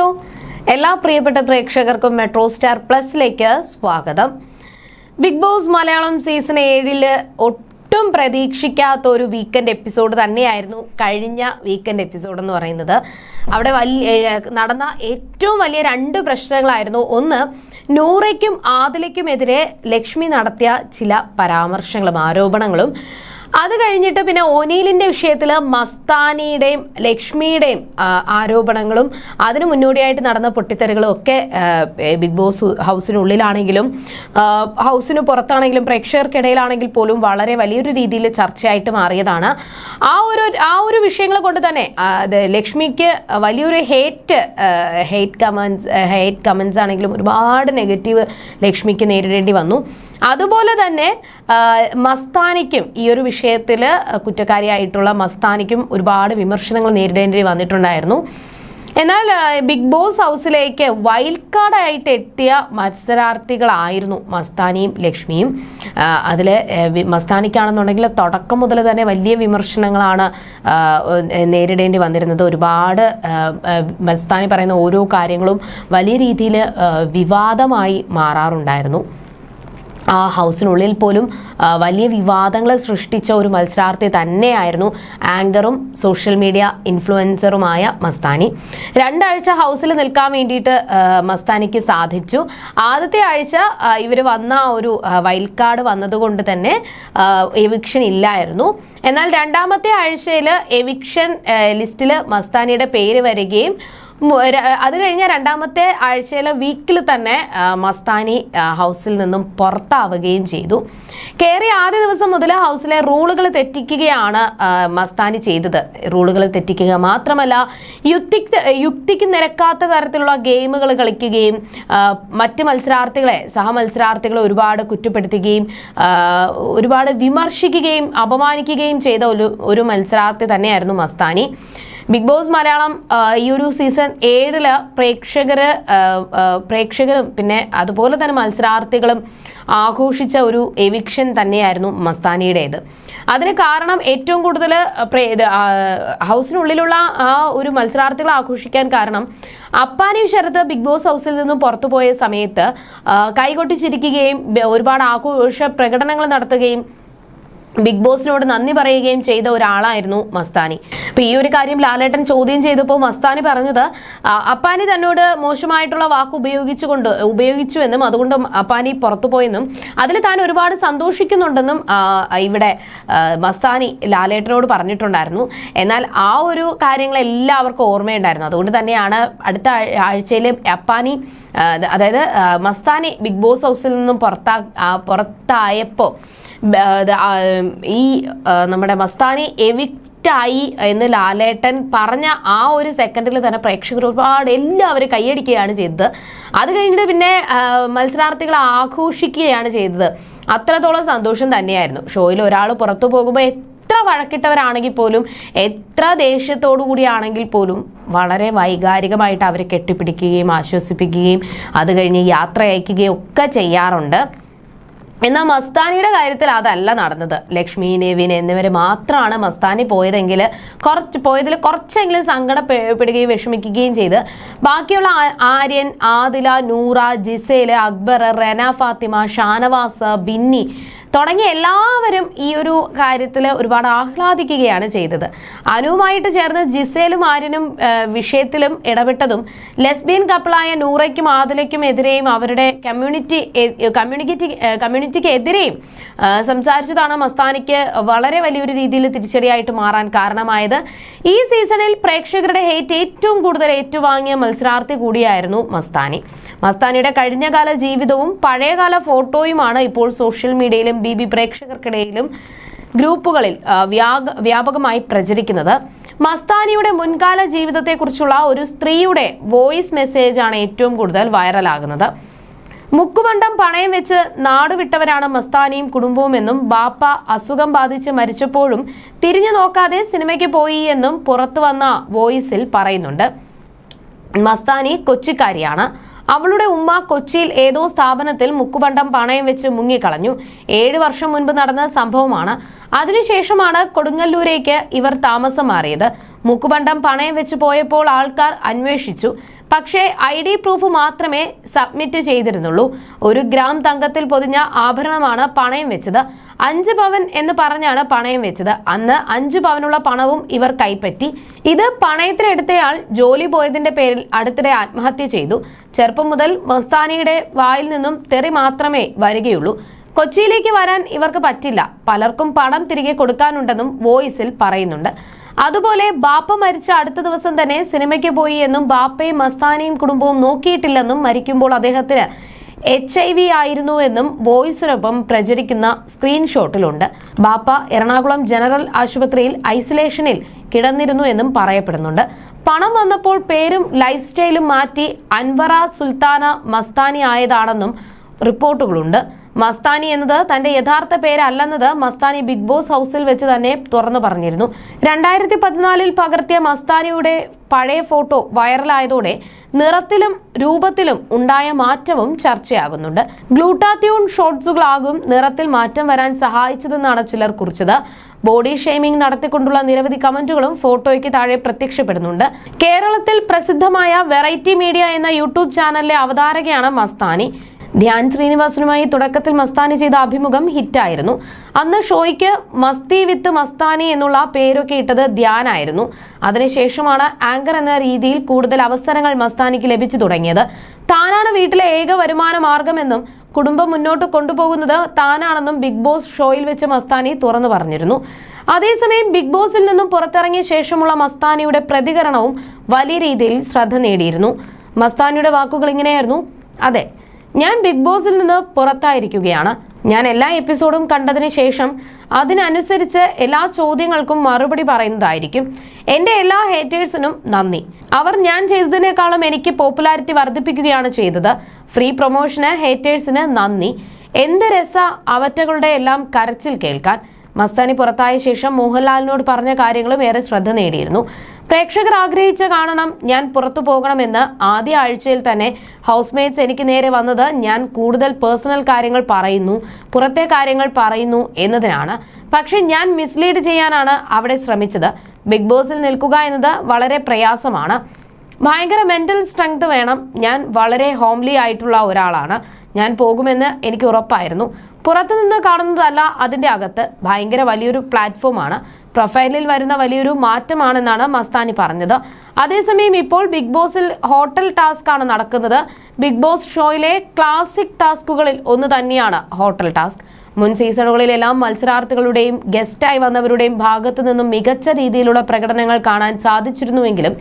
Hello എല്ലാ പ്രിയപ്പെട്ട പ്രേക്ഷകർക്കും മെട്രോ സ്റ്റാർ പ്ലസിലേക്ക് സ്വാഗതം. ബിഗ് ബോസ് മലയാളം സീസൺ ഏഴിൽ ഒട്ടും പ്രതീക്ഷിക്കാത്ത ഒരു വീക്കെൻഡ് എപ്പിസോഡ് തന്നെയായിരുന്നു കഴിഞ്ഞ വീക്കെൻഡ് എപ്പിസോഡ് എന്ന് പറയുന്നത്. അവിടെ വലിയ നടന്ന ഏറ്റവും വലിയ രണ്ട് പ്രശ്നങ്ങളായിരുന്നു. ഒന്ന് നൂറയ്ക്കും ആദിലയ്ക്കുമെതിരെ ലക്ഷ്മി നടത്തിയ ചില പരാമർശങ്ങളും ആരോപണങ്ങളും. അത് കഴിഞ്ഞിട്ട് പിന്നെ ഒനീലിന്റെ വിഷയത്തിൽ മസ്താനിയുടെയും ലക്ഷ്മിയുടെയും ആരോപണങ്ങളും അതിനു മുന്നോടിയായിട്ട് നടന്ന പൊട്ടിത്തെറികളും ഒക്കെ ബിഗ് ബോസ് ഹൗസിനുള്ളിലാണെങ്കിലും ഹൗസിന് പുറത്താണെങ്കിലും പ്രേക്ഷകർക്കിടയിലാണെങ്കിൽ പോലും വളരെ വലിയൊരു രീതിയിൽ ചർച്ചയായിട്ട് മാറിയതാണ്. ആ ഒരു ആ ഒരു വിഷയങ്ങൾ കൊണ്ട് തന്നെ ലക്ഷ്മിക്ക് വലിയൊരു hate hate comments hate comments ആണെങ്കിലും ഒരുപാട് നെഗറ്റീവ് ലക്ഷ്മിക്ക് നേരിടേണ്ടി വന്നു. അതുപോലെ തന്നെ മസ്താനിക്കും ഈ ഒരു വിഷയത്തിൽ കുറ്റക്കാരിയായിട്ടുള്ള മസ്താനിക്കും ഒരുപാട് വിമർശനങ്ങൾ നേരിടേണ്ടി വന്നിട്ടുണ്ടായിരുന്നു. എന്നാൽ ബിഗ് ബോസ് ഹൗസിലേക്ക് വൈൽഡ് കാർഡായിട്ട് എത്തിയ മത്സരാർത്ഥികളായിരുന്നു മസ്താനിയും ലക്ഷ്മിയും. അതിൽ മസ്താനിക്കാണെന്നുണ്ടെങ്കിൽ തുടക്കം മുതൽ തന്നെ വലിയ വിമർശനങ്ങളാണ് നേരിടേണ്ടി വന്നിരുന്നത്. ഒരുപാട് മസ്താനി പറയുന്ന ഓരോ കാര്യങ്ങളും വലിയ രീതിയിൽ വിവാദമായി മാറാറുണ്ടായിരുന്നു. ആ ഹൗസിനുള്ളിൽ പോലും വലിയ വിവാദങ്ങൾ സൃഷ്ടിച്ച ഒരു മത്സരാർത്ഥി തന്നെയായിരുന്നു ആങ്കറും സോഷ്യൽ മീഡിയ ഇൻഫ്ലുവൻസറുമായ മസ്താനി. രണ്ടാഴ്ച ഹൗസിൽ നിൽക്കാൻ വേണ്ടിയിട്ട് മസ്താനിക്ക് സാധിച്ചു. ആദ്യത്തെ ആഴ്ച ഇവർ വന്ന ഒരു വൈൽഡ് കാർഡ് വന്നതുകൊണ്ട് തന്നെ എവിക്ഷൻ ഇല്ലായിരുന്നു. എന്നാൽ രണ്ടാമത്തെ ആഴ്ചയിൽ എവിക്ഷൻ ലിസ്റ്റിൽ മസ്താനിയുടെ പേര് വരികയും അത് കഴിഞ്ഞ രണ്ടാമത്തെ ആഴ്ചയിലെ വീക്കിൽ തന്നെ മസ്താനി ഹൗസിൽ നിന്നും പുറത്താവുകയും ചെയ്തു. കയറി ആദ്യ ദിവസം മുതൽ ഹൗസിലെ റൂളുകൾ തെറ്റിക്കുകയാണ് മസ്താനി ചെയ്തത്. റൂളുകൾ തെറ്റിക്കുക മാത്രമല്ല യുക്തി യുക്തിക്ക് നിരക്കാത്ത തരത്തിലുള്ള ഗെയിമുകൾ കളിക്കുകയും മറ്റ് മത്സരാർത്ഥികളെ സഹമത്സരാർത്ഥികളെ ഒരുപാട് കുറ്റപ്പെടുത്തുകയും ഒരുപാട് വിമർശിക്കുകയും അപമാനിക്കുകയും ചെയ്ത ഒരു ഒരു മത്സരാർത്ഥി തന്നെയായിരുന്നു മസ്താനി. ബിഗ് ബോസ് മലയാളം ഈ ഒരു സീസൺ ഏഴിൽ പ്രേക്ഷകര് പ്രേക്ഷകരും പിന്നെ അതുപോലെ തന്നെ മത്സരാർത്ഥികളും ആഘോഷിച്ച ഒരു എവിക്ഷൻ തന്നെയായിരുന്നു മസ്താനിയുടേത്. അതിന് കാരണം ഏറ്റവും കൂടുതൽ ഹൗസിനുള്ളിലുള്ള ആ ഒരു മത്സരാർത്ഥികളെ ആഘോഷിക്കാൻ കാരണം അപ്പാനി ശരത്ത് ബിഗ് ബോസ് ഹൗസിൽ നിന്നും പുറത്തു പോയ സമയത്ത് കൈകൊട്ടിച്ചിരിക്കുകയും കൈകൊട്ടി ചിരിക്കുകയും ഒരുപാട് ആഘോഷ പ്രകടനങ്ങൾ നടത്തുകയും ബിഗ് ബോസിനോട് നന്ദി പറയുകയും ചെയ്ത ഒരാളായിരുന്നു മസ്താനി. അപ്പൊ ഈ ഒരു കാര്യം ലാലേട്ടൻ ചോദ്യം ചെയ്തപ്പോൾ മസ്താനി പറഞ്ഞത് അപ്പാനി തന്നോട് മോശമായിട്ടുള്ള വാക്ക് ഉപയോഗിച്ചുകൊണ്ട് ഉപയോഗിച്ചു എന്നും അതുകൊണ്ട് അപ്പാനി പുറത്തുപോയെന്നും അതിൽ താൻ ഒരുപാട് സന്തോഷിക്കുന്നുണ്ടെന്നും ഇവിടെ മസ്താനി ലാലേട്ടനോട് പറഞ്ഞിട്ടുണ്ടായിരുന്നു. എന്നാൽ ആ ഒരു കാര്യങ്ങൾ എല്ലാവർക്കും ഓർമ്മയുണ്ടായിരുന്നു. അതുകൊണ്ട് തന്നെയാണ് അടുത്ത ആഴ്ചയിൽ അപ്പാനി അതായത് മസ്താനി ബിഗ് ബോസ് ഹൗസിൽ നിന്നും പുറത്താ പുറത്തായപ്പോ പുറത്തായപ്പോൾ ഈ നമ്മുടെ മസ്താനി എവിക്റ്റായി എന്ന് ലാലേട്ടൻ പറഞ്ഞ ആ ഒരു സെക്കൻഡിൽ തന്നെ പ്രേക്ഷകർ ഒരുപാട് എല്ലാവരും കൈയടിക്കുകയാണ് ചെയ്തത്. അത് കഴിഞ്ഞിട്ട് പിന്നെ മത്സരാർത്ഥികളെ ആഘോഷിക്കുകയാണ് ചെയ്തത്. അത്രത്തോളം സന്തോഷം തന്നെയായിരുന്നു. ഷോയിൽ ഒരാൾ പുറത്തു പോകുമ്പോൾ എത്ര വഴക്കിട്ടവരാണെങ്കിൽ പോലും എത്ര ദേഷ്യത്തോടു കൂടിയാണെങ്കിൽ പോലും വളരെ വൈകാരികമായിട്ട് അവരെ കെട്ടിപ്പിടിക്കുകയും ആശ്വസിപ്പിക്കുകയും അത് കഴിഞ്ഞ് യാത്ര അയക്കുകയും ഒക്കെ ചെയ്യാറുണ്ട്. എന്നാൽ മസ്താനിയുടെ കാര്യത്തിൽ അതല്ല നടന്നത്. ലക്ഷ്മി നെവിൻ എന്നിവർ മാത്രമാണ് മസ്താനി പോയതെങ്കിൽ കുറച്ച് പോയതിൽ കുറച്ചെങ്കിലും സങ്കടപ്പെടുകയും വിഷമിക്കുകയും ചെയ്ത്. ബാക്കിയുള്ള ആര്യൻ ആദില നൂറ ജിസേൽ അക്ബർ റെന ഫാത്തിമ ഷാനവാസ് ബിന്നി തുടങ്ങിയ എല്ലാവരും ഈ ഒരു കാര്യത്തിൽ ഒരുപാട് ആഹ്ലാദിക്കുകയാണ് ചെയ്തത്. അനുവുമായിട്ട് ചേർന്ന് ജിസേലും ആര്യനും വിഷയത്തിലും ഇടപെട്ടതും ലെസ്ബിയൻ കപ്പിളായ നൂറയ്ക്കും ആദിലയ്ക്കും എതിരെയും അവരുടെ കമ്മ്യൂണിറ്റി കമ്മ്യൂണിറ്റി കമ്മ്യൂണിറ്റിക്ക് എതിരെയും സംസാരിച്ചതാണ് മസ്താനിക്ക് വളരെ വലിയൊരു രീതിയിൽ തിരിച്ചടിയായിട്ട് മാറാൻ കാരണമായത്. ഈ സീസണിൽ പ്രേക്ഷകരുടെ ഹേറ്റ് ഏറ്റവും കൂടുതൽ ഏറ്റുവാങ്ങിയ മത്സരാർത്ഥി കൂടിയായിരുന്നു മസ്താനി. മസ്താനിയുടെ കഴിഞ്ഞകാല ജീവിതവും പഴയകാല ഫോട്ടോയുമാണ് ഇപ്പോൾ സോഷ്യൽ മീഡിയയിലും ബി ബി പ്രേക്ഷകർക്കിടയിലും ഗ്രൂപ്പുകളിൽ വ്യാപകമായി പ്രചരിക്കുന്നത്. മസ്താനിയുടെ മുൻകാല ജീവിതത്തെക്കുറിച്ചുള്ള ഒരു സ്ത്രീയുടെ വോയിസ് മെസ്സേജാണ് ഏറ്റവും കൂടുതൽ വൈറലാകുന്നത്. മുക്കുമണ്ഡം പണയം വെച്ച് നാടുവിട്ടവരാണ് മസ്താനിയും കുടുംബവും എന്നും ബാപ്പ അസുഖം ബാധിച്ച് മരിച്ചപ്പോഴും തിരിഞ്ഞു നോക്കാതെ സിനിമയ്ക്ക് പോയി എന്നും പുറത്തു വന്ന വോയിസിൽ പറയുന്നുണ്ട്. മസ്താനി കൊച്ചിക്കാരിയാണ്. അവളുടെ ഉമ്മ കൊച്ചിയിൽ ഏതോ സ്ഥാപനത്തിൽ മുക്കുപണ്ടം പണയം വെച്ച് മുങ്ങിക്കളഞ്ഞു. ഏഴ് വർഷം മുൻപ് നടന്ന സംഭവമാണ്. അതിനുശേഷമാണ് കൊടുങ്ങല്ലൂരേക്ക് ഇവർ താമസം മാറിയത്. മുക്കുപണ്ടം പണയം വെച്ച് പോയപ്പോൾ ആൾക്കാർ അന്വേഷിച്ചു. പക്ഷേ ഐ ഡി പ്രൂഫ് മാത്രമേ സബ്മിറ്റ് ചെയ്തിരുന്നുള്ളൂ. ഒരു ഗ്രാം തങ്കത്തിൽ പൊതിഞ്ഞ ആഭരണമാണ് പണയം വെച്ചത്. അഞ്ച് പവൻ എന്ന് പറഞ്ഞാണ് പണയം വെച്ചത്. അന്ന് അഞ്ച് പവനുള്ള പണവും ഇവർ കൈപ്പറ്റി. ഇത് പണയത്തിനെടുത്തയാൾ ജോലി പോയതിന്റെ പേരിൽ അടുത്തിടെ ആത്മഹത്യ ചെയ്തു. ചെറുപ്പം മുതൽ മസ്താനിയുടെ വായിൽ നിന്നും തെറി മാത്രമേ വരികയുള്ളൂ. കൊച്ചിയിലേക്ക് വരാൻ ഇവർക്ക് പറ്റില്ല. പലർക്കും പണം തിരികെ കൊടുക്കാനുണ്ടെന്നും വോയിസിൽ പറയുന്നുണ്ട്. അതുപോലെ ബാപ്പ മരിച്ച അടുത്ത ദിവസം തന്നെ സിനിമയ്ക്ക് പോയി എന്നും ബാപ്പയും മസ്താനയും കുടുംബവും നോക്കിയിട്ടില്ലെന്നും മരിക്കുമ്പോൾ അദ്ദേഹത്തിന് എച്ച് ഐ വി ആയിരുന്നു എന്നും വോയിസിനൊപ്പം പ്രചരിക്കുന്ന സ്ക്രീൻഷോട്ടിലുണ്ട്. ബാപ്പ എറണാകുളം ജനറൽ ആശുപത്രിയിൽ ഐസൊലേഷനിൽ കിടന്നിരുന്നു എന്നും പറയപ്പെടുന്നുണ്ട്. പണം വന്നപ്പോൾ പേരും ലൈഫ് സ്റ്റൈലും മാറ്റി അൻവറ സുൽത്താന മസ്താനി ആയതാണെന്നും റിപ്പോർട്ടുകളുണ്ട്. മസ്താനി എന്നത് തന്റെ യഥാർത്ഥ പേരല്ലെന്നത് മസ്താനി ബിഗ് ബോസ് ഹൗസിൽ വെച്ച് തന്നെ തുറന്നു പറഞ്ഞിരുന്നു. രണ്ടായിരത്തി പതിനാലിൽ പകർത്തിയ മസ്താനിയുടെ പഴയ ഫോട്ടോ വൈറലായതോടെ നിറത്തിലും രൂപത്തിലും ഉണ്ടായ മാറ്റവും ചർച്ചയാകുന്നുണ്ട്. ഗ്ലൂട്ടാത്യൂൺ ഷോട്ട്സുകളാകും നിറത്തിൽ മാറ്റം വരാൻ സഹായിച്ചതെന്നാണ് ചിലർ കുറിച്ചത്. ബോഡി ഷെയ്മിംഗ് നടത്തിക്കൊണ്ടുള്ള നിരവധി കമന്റുകളും ഫോട്ടോയ്ക്ക് താഴെ പ്രത്യക്ഷപ്പെടുന്നുണ്ട്. കേരളത്തിൽ പ്രസിദ്ധമായ വെറൈറ്റി മീഡിയ എന്ന യൂട്യൂബ് ചാനലിലെ അവതാരകയാണ് മസ്താനി. ധ്യാൻ ശ്രീനിവാസനുമായി തുടക്കത്തിൽ മസ്താനി ചെയ്ത അഭിമുഖം ഹിറ്റായിരുന്നു. അന്ന് ഷോയ്ക്ക് മസ്തി വിത്ത് മസ്താനി എന്നുള്ള പേരൊക്കെ ഇട്ടത് ധ്യാനായിരുന്നു അതിനുശേഷമാണ് ആങ്കർ എന്ന രീതിയിൽ കൂടുതൽ അവസരങ്ങൾ മസ്താനിക്ക് ലഭിച്ചു തുടങ്ങിയത്. താനാണ് വീട്ടിലെ ഏക വരുമാന മാർഗമെന്നും കുടുംബം മുന്നോട്ട് കൊണ്ടുപോകുന്നത് താനാണെന്നും ബിഗ് ബോസ് ഷോയിൽ വെച്ച് മസ്താനി തുറന്നു പറഞ്ഞിരുന്നു. അതേസമയം ബിഗ് ബോസിൽ നിന്നും പുറത്തിറങ്ങിയ ശേഷമുള്ള മസ്താനിയുടെ പ്രതികരണവും വലിയ രീതിയിൽ ശ്രദ്ധ നേടിയിരുന്നു. മസ്താനിയുടെ വാക്കുകൾ ഇങ്ങനെയായിരുന്നു. അതെ ഞാൻ ബിഗ് ബോസിൽ നിന്ന് പുറത്തായിരിക്കുകയാണ്. ഞാൻ എല്ലാ എപ്പിസോഡും കണ്ടതിന് ശേഷം അതിനനുസരിച്ച് എല്ലാ ചോദ്യങ്ങൾക്കും മറുപടി പറയുന്നതായിരിക്കും. എന്റെ എല്ലാ ഹേറ്റേഴ്സിനും നന്ദി. അവർ ഞാൻ ചെയ്തതിനേക്കാളും എനിക്ക് പോപ്പുലാരിറ്റി വർദ്ധിപ്പിക്കുകയാണ് ചെയ്തത്. ഫ്രീ പ്രൊമോഷന് ഹേറ്റേഴ്സിന് നന്ദി. എന്ത് രസ അവറ്റകളുടെ എല്ലാം കരച്ചിൽ കേൾക്കാൻ. മസ്താനി പുറത്തായ ശേഷം മോഹൻലാലിനോട് പറഞ്ഞ കാര്യങ്ങളും ഏറെ ശ്രദ്ധ നേടിയിരുന്നു. പ്രേക്ഷകർ ആഗ്രഹിച്ച കാണണം ഞാൻ പുറത്തു പോകണമെന്ന് ആദ്യ ആഴ്ചയിൽ തന്നെ ഹൗസ്മേറ്റ്സ് എനിക്ക് നേരെ വന്നത് ഞാൻ കൂടുതൽ പേഴ്സണൽ കാര്യങ്ങൾ പറയുന്നു പുറത്തെ കാര്യങ്ങൾ പറയുന്നു എന്നതിനാണ്. പക്ഷെ ഞാൻ മിസ്ലീഡ് ചെയ്യാനാണ് അവിടെ ശ്രമിച്ചത്. ബിഗ് ബോസിൽ നിൽക്കുക എന്നത് വളരെ പ്രയാസമാണ്. ഭയങ്കര മെന്റൽ സ്ട്രെങ്ത് വേണം. ഞാൻ വളരെ ഹോംലി ആയിട്ടുള്ള ഒരാളാണ്. ഞാൻ പോകുമെന്ന് എനിക്ക് ഉറപ്പായിരുന്നു. പുറത്തുനിന്ന് കാണുന്നതല്ല അതിന്റെ അകത്ത്. ഭയങ്കര വലിയൊരു പ്ലാറ്റ്ഫോമാണ് പ്രൊഫൈലിൽ വരുന്ന വലിയൊരു മാറ്റമാണെന്നാണ് മസ്താനി പറഞ്ഞത്. അതേസമയം ഇപ്പോൾ ബിഗ് ബോസിൽ ഹോട്ടൽ ടാസ്ക് ആണ് നടക്കുന്നത്. ബിഗ് ബോസ് ഷോയിലെ ക്ലാസിക് ടാസ്കുകളിൽ ഒന്ന് തന്നെയാണ് ഹോട്ടൽ ടാസ്ക്. മുൻ സീസണുകളിലെല്ലാം മത്സരാർത്ഥികളുടെയും ഗസ്റ്റായി വന്നവരുടെയും ഭാഗത്തു നിന്നും മികച്ച രീതിയിലുള്ള പ്രകടനങ്ങൾ കാണാൻ സാധിച്ചിരുന്നുവെങ്കിലും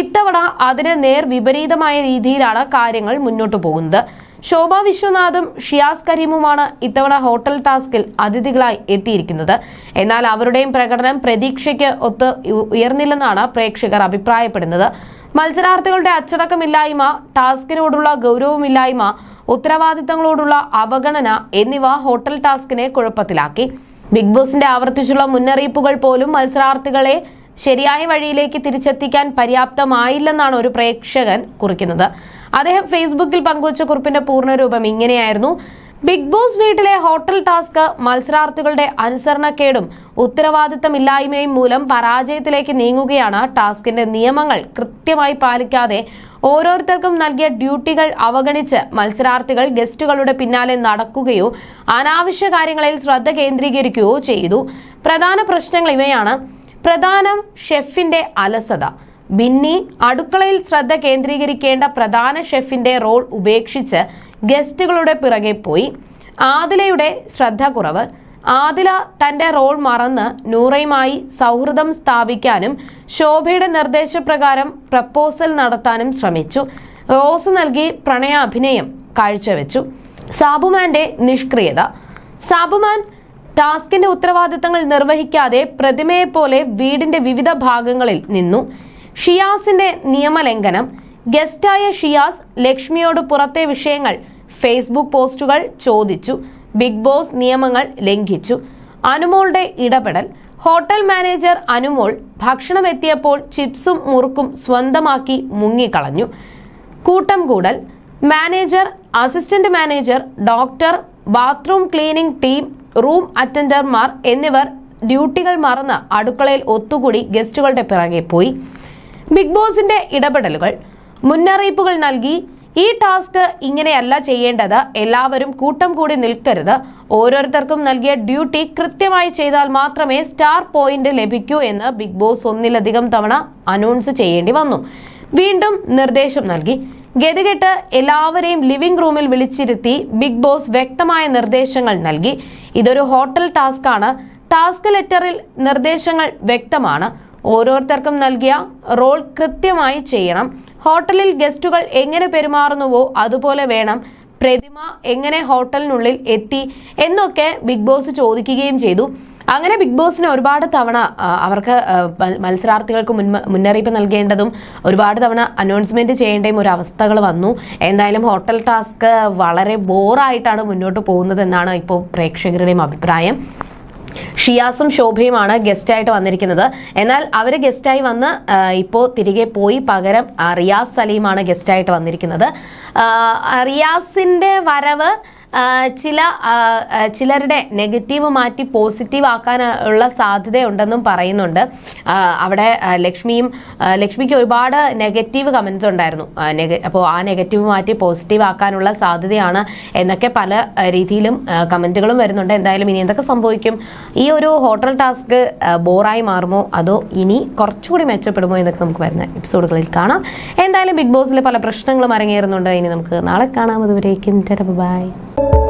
ഇത്തവണ അതിന് നേർ വിപരീതമായ രീതിയിലാണ് കാര്യങ്ങൾ മുന്നോട്ടു പോകുന്നത്. ശോഭ വിശ്വനാഥും ഷിയാസ് കരീമുമാണ് ഇത്തവണ ഹോട്ടൽ ടാസ്കിൽ അതിഥികളായി എത്തിയിരിക്കുന്നത്. എന്നാൽ അവരുടെയും പ്രകടനം പ്രതീക്ഷയ്ക്ക് ഒത്ത് ഉയർന്നില്ലെന്നാണ് പ്രേക്ഷകർ അഭിപ്രായപ്പെടുന്നത്. മത്സരാർത്ഥികളുടെ അച്ചടക്കമില്ലായ്മ ടാസ്കിനോടുള്ള ഗൗരവമില്ലായ്മ ഉത്തരവാദിത്തങ്ങളോടുള്ള അവഗണന എന്നിവ ഹോട്ടൽ ടാസ്കിനെ കുഴപ്പത്തിലാക്കി. ബിഗ് ബോസിന്റെ ആവർത്തിച്ചുള്ള മുന്നറിയിപ്പുകൾ പോലും മത്സരാർത്ഥികളെ ശരിയായ വഴിയിലേക്ക് തിരിച്ചെത്തിക്കാൻ പര്യാപ്തമായില്ലെന്നാണ് ഒരു പ്രേക്ഷകൻ കുറിക്കുന്നത്. അദ്ദേഹം ഫേസ്ബുക്കിൽ പങ്കുവച്ച കുറിപ്പിന്റെ പൂർണരൂപം ഇങ്ങനെയായിരുന്നു. ബിഗ് ബോസ് വീട്ടിലെ ഹോട്ടൽ ടാസ്ക് മത്സരാർത്ഥികളുടെ അനുസരണക്കേടും ഉത്തരവാദിത്തമില്ലായ്മയും മൂലം പരാജയത്തിലേക്ക് നീങ്ങുകയാണ്. ടാസ്കിന്റെ നിയമങ്ങൾ കൃത്യമായി പാലിക്കാതെ ഓരോരുത്തർക്കും നൽകിയ ഡ്യൂട്ടികൾ അവഗണിച്ച് മത്സരാർത്ഥികൾ ഗസ്റ്റുകളുടെ പിന്നാലെ നടക്കുകയോ അനാവശ്യ കാര്യങ്ങളിൽ ശ്രദ്ധ കേന്ദ്രീകരിക്കുകയോ ചെയ്തു. പ്രധാന പ്രശ്നങ്ങൾ ഇവയാണ്. പ്രധാനം ഷെഫിന്റെ അലസത. ബിന്നി അടുക്കളയിൽ ശ്രദ്ധ കേന്ദ്രീകരിക്കേണ്ട പ്രധാന ഷെഫിന്റെ റോൾ ഉപേക്ഷിച്ച് ഗസ്റ്റുകളുടെ പിറകെ പോയി. ആദിലയുടെ ശ്രദ്ധ കുറവ്. ആദില തന്റെ റോൾ മറന്ന് നൂറയുമായി സൗഹൃദം സ്ഥാപിക്കാനും ശോഭയുടെ നിർദ്ദേശപ്രകാരം പ്രപ്പോസൽ നടത്താനും ശ്രമിച്ചു. റോസ് നൽകി പ്രണയാഭിനയം കാഴ്ചവെച്ചു. സാബുമാന്റെ നിഷ്ക്രിയത. സാബുമാൻ ടാസ്കിന്റെ ഉത്തരവാദിത്തങ്ങൾ നിർവഹിക്കാതെ പ്രതിമയെപ്പോലെ വീടിന്റെ വിവിധ ഭാഗങ്ങളിൽ നിന്നു. ഷിയാസിന്റെ നിയമലംഘനം ഗസ്റ്റായ ഷിയാസ് ലക്ഷ്മിയോട് പുറത്തെ വിഷയങ്ങൾ ഫേസ്ബുക്ക് പോസ്റ്റുകൾ ചോദിച്ചു ബിഗ് ബോസ് നിയമങ്ങൾ ലംഘിച്ചു. അനുമോളുടെ ഇടപെടൽ ഹോട്ടൽ മാനേജർ അനുമോൾ ഭക്ഷണം എത്തിയപ്പോൾ ചിപ്സും മുറുക്കും സ്വന്തമാക്കി മുങ്ങിക്കളഞ്ഞു. കൂട്ടം കൂടൽ manager assistant manager doctor bathroom cleaning team room അറ്റൻഡർമാർ എന്നിവർ ഡ്യൂട്ടികൾ മറന്ന് അടുക്കളയിൽ ഒത്തുകൂടി ഗസ്റ്റുകളുടെ പിറകെ പോയി. ബിഗ് ബോസിന്റെ ഇടപെടലുകൾ. മുന്നറിയിപ്പുകൾ നൽകി. ഈ ടാസ്ക് ഇങ്ങനെയല്ല ചെയ്യേണ്ടത്. എല്ലാവരും കൂട്ടം കൂടി നിൽക്കരുത്. ഓരോരുത്തർക്കും നൽകിയ ഡ്യൂട്ടി കൃത്യമായി ചെയ്താൽ മാത്രമേ സ്റ്റാർ പോയിന്റ് ലഭിക്കൂ എന്ന് ബിഗ് ബോസ് ഒന്നിലധികം തവണ അനൗൺസ് ചെയ്യേണ്ടി വന്നു. വീണ്ടും നിർദ്ദേശം നൽകി. ഗതികെട്ട് എല്ലാവരെയും ലിവിംഗ് റൂമിൽ വിളിച്ചിരുത്തി ബിഗ് ബോസ് വ്യക്തമായ നിർദ്ദേശങ്ങൾ നൽകി. ഇതൊരു ഹോട്ടൽ ടാസ്ക് ആണ് ടാസ്ക് ലെറ്ററിൽ നിർദ്ദേശങ്ങൾ വ്യക്തമാണ്. ഓരോരുത്തർക്കും നൽകിയ റോൾ കൃത്യമായി ചെയ്യണം. ഹോട്ടലിൽ ഗസ്റ്റുകൾ എങ്ങനെ പെരുമാറുന്നുവോ അതുപോലെ വേണം പ്രതിമ എങ്ങനെ ഹോട്ടലിനുള്ളിൽ എത്തി എന്നൊക്കെ ബിഗ് ബോസ് ചോദിക്കുകയും ചെയ്തു. അങ്ങനെ ബിഗ് ബോസിന് ഒരുപാട് തവണ അവർക്ക് മത്സരാർത്ഥികൾക്ക് മുന്നറിയിപ്പ് നൽകേണ്ടതും ഒരുപാട് തവണ അനൗൺസ്മെന്റ് ചെയ്യേണ്ടതും ഒരു അവസ്ഥകൾ വന്നു. എന്തായാലും ഹോട്ടൽ ടാസ്ക് വളരെ ബോറായിട്ടാണ് മുന്നോട്ട് പോകുന്നത് എന്നാണ് ഇപ്പോൾ പ്രേക്ഷകരുടെയും അഭിപ്രായം. ഷിയാസും ശോഭയുമാണ് ഗസ്റ്റായിട്ട് വന്നിരിക്കുന്നത്. എന്നാൽ അവർ ഗസ്റ്റായി വന്ന് ഇപ്പോൾ തിരികെ പോയി പകരം റിയാസ് സലീമാണ് ഗസ്റ്റായിട്ട് വന്നിരിക്കുന്നത്. റിയാസിന്റെ വരവ് ചില ചിലരുടെ നെഗറ്റീവ് മാറ്റി പോസിറ്റീവ് ആക്കാനുള്ള സാധ്യതയുണ്ടെന്നും പറയുന്നുണ്ട്. അവിടെ ലക്ഷ്മിയും ലക്ഷ്മിക്ക് ഒരുപാട് നെഗറ്റീവ് കമൻസ് ഉണ്ടായിരുന്നു. അപ്പോൾ ആ നെഗറ്റീവ് മാറ്റി പോസിറ്റീവ് ആക്കാനുള്ള സാധ്യതയാണ് എന്നൊക്കെ പല രീതിയിലും കമന്റുകളും വരുന്നുണ്ട്. എന്തായാലും ഇനി എന്തൊക്കെ സംഭവിക്കും? ഈ ഒരു ഹോട്ടൽ ടാസ്ക് ബോറായി മാറുമോ? അതോ ഇനി കുറച്ചുകൂടി മെച്ചപ്പെടുമോ എന്നൊക്കെ നമുക്ക് വരുന്ന എപ്പിസോഡുകളിൽ കാണാം. എന്തായാലും ബിഗ് ബോസിലെ പല പ്രശ്നങ്ങളും അരങ്ങേറുന്നുണ്ട്. ഇനി നമുക്ക് നാളെ കാണാം. അതുവരേക്കും ബൈ. you